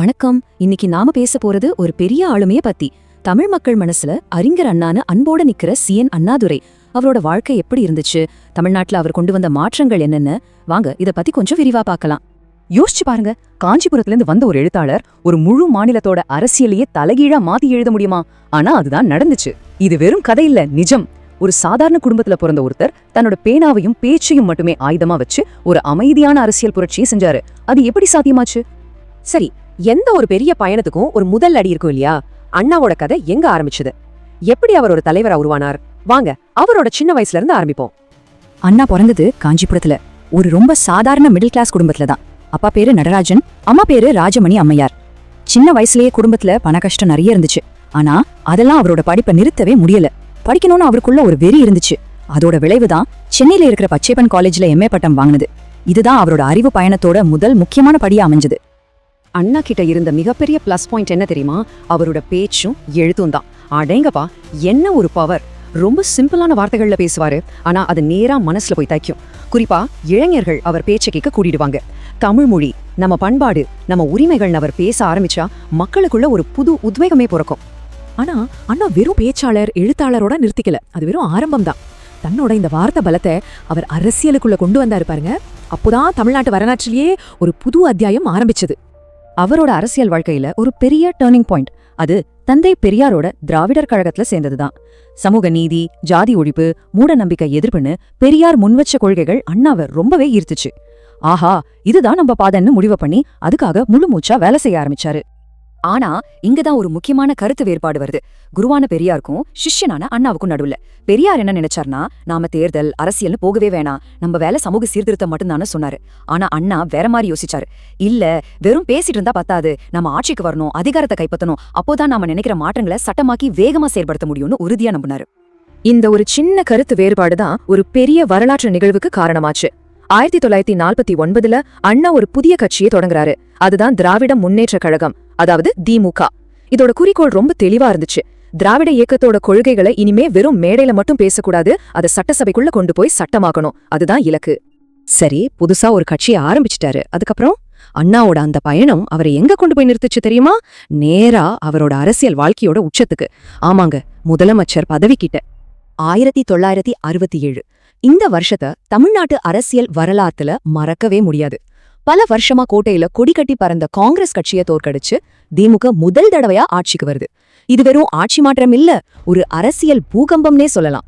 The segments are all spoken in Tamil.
வணக்கம். இன்னைக்கு நாம பேச போறது ஒரு பெரிய ஆளுமைய பத்தி. தமிழ் மக்கள் மனசுல அறிஞர் அண்ணான்னு அன்போட நிக்கிற சி. என். அண்ணாதுரை. அவரோட வாழ்க்கை எப்படி இருந்துச்சு? தமிழ்நாட்டுல அவர் கொண்டு வந்த மாற்றங்கள் என்னென்ன? வாங்க இத பத்தி கொஞ்சம் விரிவா பார்க்கலாம். யோசிச்சு பாருங்க. காஞ்சிபுரத்துல இருந்து வந்த ஒரு எழுத்தாளர் ஒரு முழு மாநிலத்தோட அரசியலையே தலைகீழா மாத்தி எழுத முடியுமா? ஆனா அதுதான் நடந்துச்சு. இது வெறும் கதை இல்ல நிஜம். ஒரு சாதாரண குடும்பத்துல பிறந்த ஒருத்தர் தன்னோட பேனாவையும் பேச்சையும் மட்டுமே ஆயுதமா வச்சு ஒரு அமைதியான அரசியல் புரட்சியை செஞ்சாரு. அது எப்படி சாத்தியமாச்சு? சரி எந்த ஒரு பெரிய பயணத்துக்கும் ஒரு முதல் அடி இருக்கும் இல்லையா? அண்ணாவோட கதை எங்க ஆரம்பிச்சது? எப்படி அவர் ஒரு தலைவரா உருவானார்? வாங்க அவரோட சின்ன வயசுல இருந்து ஆரம்பிப்போம். அண்ணா பிறந்தது காஞ்சிபுரத்துல. ஒரு ரொம்ப சாதாரண மிடில் கிளாஸ் குடும்பத்துல தான். அப்பா பேரு நடராஜன் அம்மா பேரு ராஜமணி அம்மையார். சின்ன வயசுலயே குடும்பத்துல பண கஷ்டம் நிறைய இருந்துச்சு. ஆனா அதெல்லாம் அவரோட படிப்பை நிறுத்தவே முடியல. படிக்கணும்னு அவருக்குள்ள ஒரு வெறி இருந்துச்சு. அதோட விளைவுதான் சென்னையில இருக்கிற பச்சைப்பன் காலேஜ்ல எம்ஏ பட்டம் வாங்கினது. இதுதான் அவரோட அறிவு பயணத்தோட முதல் முக்கியமான படியா அமைஞ்சது. அண்ணா கிட்ட இருந்த மிகப்பெரிய பிளஸ் பாயிண்ட் என்ன தெரியுமா? அவரோட பேச்சும் எழுத்தும் தான். அடேங்கப்பா என்ன ஒரு பவர் ரொம்ப சிம்பிளான வார்த்தைகள்ல பேசுவாரு. ஆனா அது நேரா மனசுல போய் தைக்கும் குறிப்பா இளைஞர்கள் அவர் பேச்சை கேட்க கூட்டிடுவாங்க. தமிழ் மொழி நம்ம பண்பாடு நம்ம உரிமைகள் அவர் பேச ஆரம்பிச்சா மக்களுக்குள்ள ஒரு புது உத்வேகமே பிறக்கும். ஆனா அண்ணா வெறும் பேச்சாளர் எழுத்தாளரோட நிறுத்திக்கல. அது வெறும் ஆரம்பம் தான். தன்னோட இந்த வார்த்தை பலத்தை அவர் அரசியலுக்குள்ள கொண்டு வந்தாரு பாருங்க. அப்போதான் தமிழ்நாட்டு வரலாற்றிலேயே ஒரு புது அத்தியாயம் ஆரம்பிச்சது. அவரோட அரசியல் வாழ்க்கையில ஒரு பெரிய டேர்னிங் பாயிண்ட் அது தந்தை பெரியாரோட திராவிடர் கழகத்துல சேர்ந்ததுதான். சமூக நீதி ஜாதி ஒழிப்பு மூட நம்பிக்கை எதிர்ப்புன்னு பெரியார் முன்வச்ச கொள்கைகள் அண்ணாவை ரொம்பவே ஈர்த்துச்சு. ஆஹா இதுதான் நம்ம பாதன்னு முடிவு பண்ணி அதுக்காக முழு மூச்சா வேலை செய்ய ஆரம்பிச்சாரு. ஆனா இங்கதான் ஒரு முக்கியமான கருத்து வேறுபாடு வருது. குருவான பெரியாருக்கும் சிஷ்யனான அண்ணாவுக்கும் நடுவுல. பெரியார் என்ன நினைச்சார்னா நாம தேர்தல் அரசியல்னு போகவே வேணாம். நம்ம வேலை சமூக சீர்திருத்தம் மட்டும்தானு சொன்னாரு. ஆனா அண்ணா வேற மாதிரி யோசிச்சாரு. இல்ல வெறும் பேசிட்டு இருந்தா பத்தாது. நம்ம ஆட்சிக்கு வரணும் அதிகாரத்தை கைப்பற்றணும். அப்போதான் நாம நினைக்கிற மாற்றங்களை சட்டமாக்கி வேகமா செயல்படுத்த முடியும்னு உறுதியா நம்பினாரு. இந்த ஒரு சின்ன கருத்து வேறுபாடு தான் ஒரு பெரிய வரலாற்று நிகழ்வுக்கு காரணமாச்சு. ஆயிரத்தி தொள்ளாயிரத்தி நாற்பத்தி ஒன்பதுல அண்ணா ஒரு புதிய கட்சியை தொடங்குறாரு. அதுதான் திராவிட முன்னேற்ற கழகம் அதாவது திமுக இதோட குறிக்கோள் ரொம்ப தெளிவா இருந்துச்சு. திராவிட இயக்கத்தோட கொள்கைகளை இனிமே வெறும் மேடையில மட்டும் பேசக்கூடாது அதை சட்டசபைக்குள்ள கொண்டு போய் சட்டமாக்கணும். அதுதான் இலக்கு. சரி புதுசா ஒரு கட்சியை ஆரம்பிச்சிட்டாரு. அதுக்கப்புறம்? அண்ணாவோட அந்த பயணம் அவரை எங்க கொண்டு போய் நிறுத்துச்சு தெரியுமா? நேரா அவரோட அரசியல் வாழ்க்கையோட உச்சத்துக்கு. ஆமாங்க முதலமைச்சர் பதவிக்கிட்ட. ஆயிரத்தி தொள்ளாயிரத்தி அறுபத்தி ஏழு. இந்த வருஷத்தை தமிழ்நாட்டு அரசியல் வரலாற்றுல மறக்கவே முடியாது. பல வருஷமா கோட்டையில கொடி கட்டி பறந்த காங்கிரஸ் கட்சியை தோற்கடிச்சு திமுக முதல் தடவையா ஆட்சிக்கு வருது. இது வெறும் ஆட்சி மாற்றம் இல்ல ஒரு அரசியல் பூகம்பம்னே சொல்லலாம்.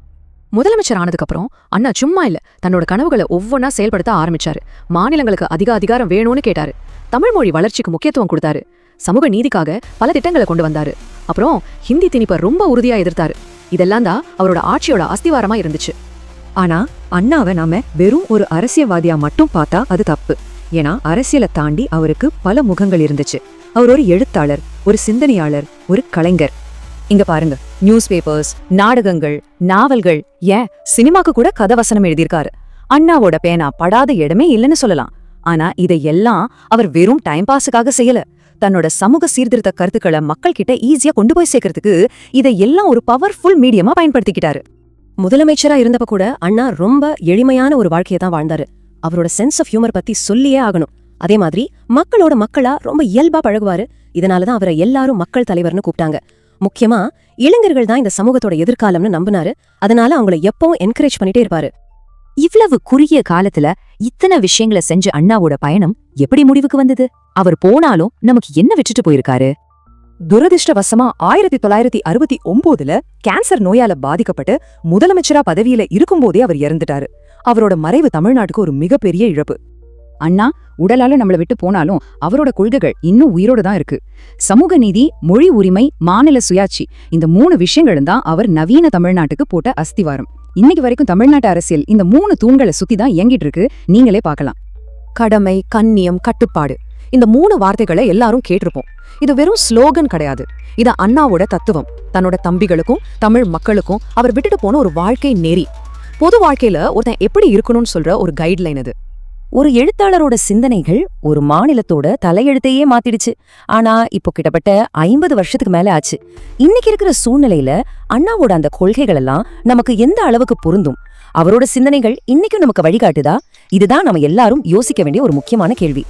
முதலமைச்சர் ஆனதுக்கு அப்புறம் அண்ணா சும்மா இல்ல தன்னோட கனவுகளை ஒவ்வொன்னா செயல்படுத்த ஆரம்பிச்சாரு. மாநிலங்களுக்கு அதிக அதிகாரம் வேணும்னு கேட்டாரு. தமிழ் மொழி வளர்ச்சிக்கு முக்கியத்துவம் கொடுத்தாரு. சமூக நீதிக்காக பல திட்டங்களை கொண்டு வந்தாரு. அப்புறம் ஹிந்தி திணிப்பை ரொம்ப உறுதியா எதிர்த்தாரு. இதெல்லாம் தான் அவரோட ஆட்சியோட அஸ்திவாரமா இருந்துச்சு. ஆனா அண்ணாவை நாம வெறும் ஒரு அரசியல்வாதியா மட்டும் பார்த்தா அது தப்பு. ஏன்னா அரசியலை தாண்டி அவருக்கு பல முகங்கள் இருந்துச்சு. அவர் ஒரு எழுத்தாளர் ஒரு சிந்தனையாளர் ஒரு கலைஞர். இங்க பாருங்க. நியூஸ் பேப்பர்ஸ் நாடகங்கள் நாவல்கள். ஏன்? சினிமாக்கு கூட கதவசனம் எழுதியிருக்காரு. அண்ணாவோட பேனா படாத இடமே இல்லைன்னு சொல்லலாம். ஆனா இதையெல்லாம் அவர் வெறும் டைம் பாஸுக்காக செய்யல. தன்னோட சமூக சீர்திருத்த கருத்துக்களை மக்கள் கிட்ட ஈஸியா கொண்டு போய் சேர்க்கறதுக்கு இதையெல்லாம் ஒரு பவர்ஃபுல் மீடியமா பயன்படுத்திக்கிட்டாரு. முதலமைச்சரா இருந்தப்ப கூட அண்ணா ரொம்ப எளிமையான ஒரு வாழ்க்கையை தான் வாழ்ந்தாரு. அவரோட சென்ஸ் ஆஃப் ஹியூமர் பத்தி சொல்லியே ஆகணும். அதே மாதிரி மக்களோட மக்களா ரொம்ப இயல்பா பழகுவாரு. இதனாலதான் அவரை எல்லாரும் மக்கள் தலைவர்னு கூப்பிட்டாங்க. முக்கியமா இளைஞர்கள் தான் இந்த சமூகத்தோட எதிர்காலம்னு நம்பினாரு. அதனால அவங்கள எப்பவும் என்கரேஜ் பண்ணிட்டே இருப்பாரு. இவ்வளவு குறுகிய காலத்துல இத்தனை விஷயங்களை செஞ்ச அண்ணாவோட பயணம் எப்படி முடிவுக்கு வந்தது? அவர் போனாலும் நமக்கு என்ன விட்டுட்டு போயிருக்காரு? துரதிர்ஷ்டவசமா ஆயிரத்தி தொள்ளாயிரத்தி அறுபத்தி ஒன்பதுல கேன்சர் நோயால பாதிக்கப்பட்டு முதலமைச்சரா பதவியில இருக்கும்போதே அவர் இறந்துட்டாரு. அவரோட மறைவு தமிழ்நாட்டுக்கு ஒரு மிகப்பெரிய இழப்பு. அண்ணா உடலால நம்மள விட்டு போனாலும் அவரோட கொள்கைகள் இன்னும் உயிரோட தான் இருக்கு. சமூக நீதி மொழி உரிமை மாநில சுயாட்சி இந்த மூணு விஷயங்களும் தான் அவர் நவீன தமிழ்நாட்டுக்கு போட்ட அஸ்திவாரம். இன்னைக்கு வரைக்கும் தமிழ்நாட்டு அரசியல் இந்த மூணு தூண்களை சுத்தி தான் இயங்கிட்டு இருக்கு. நீங்களே பார்க்கலாம். கடமை கண்ணியம் கட்டுப்பாடு. இந்த மூணு வார்த்தைகளை எல்லாரும் கேட்டிருப்போம். இது வெறும் ஸ்லோகன் கிடையாது. இது அண்ணாவோட தத்துவம். தன்னோட தம்பிகளுக்கும் தமிழ் மக்களுக்கும் அவர் விட்டுட்டு போன ஒரு வாழ்க்கை நெறி. பொது வாழ்க்கையில ஒருத்தன் எப்படி இருக்கணும்னு சொல்ற ஒரு கைட்லைன் இது ஒரு எழுத்தாளரோட சிந்தனைகள் ஒரு மாநிலத்தோட தலையெழுத்தையே மாத்திடுச்சு. ஆனா இப்போ கிட்டத்தட்ட ஐம்பது வருஷத்துக்கு மேல ஆச்சு. இன்னைக்கு இருக்கிற சூழ்நிலையில அண்ணாவோட அந்த கொள்கைகள் எல்லாம் நமக்கு எந்த அளவுக்கு பொருந்தும்? அவரோட சிந்தனைகள் இன்னைக்கும் நமக்கு வழிகாட்டுதா? இதுதான் நம்ம எல்லாரும் யோசிக்க வேண்டிய ஒரு முக்கியமான கேள்வி.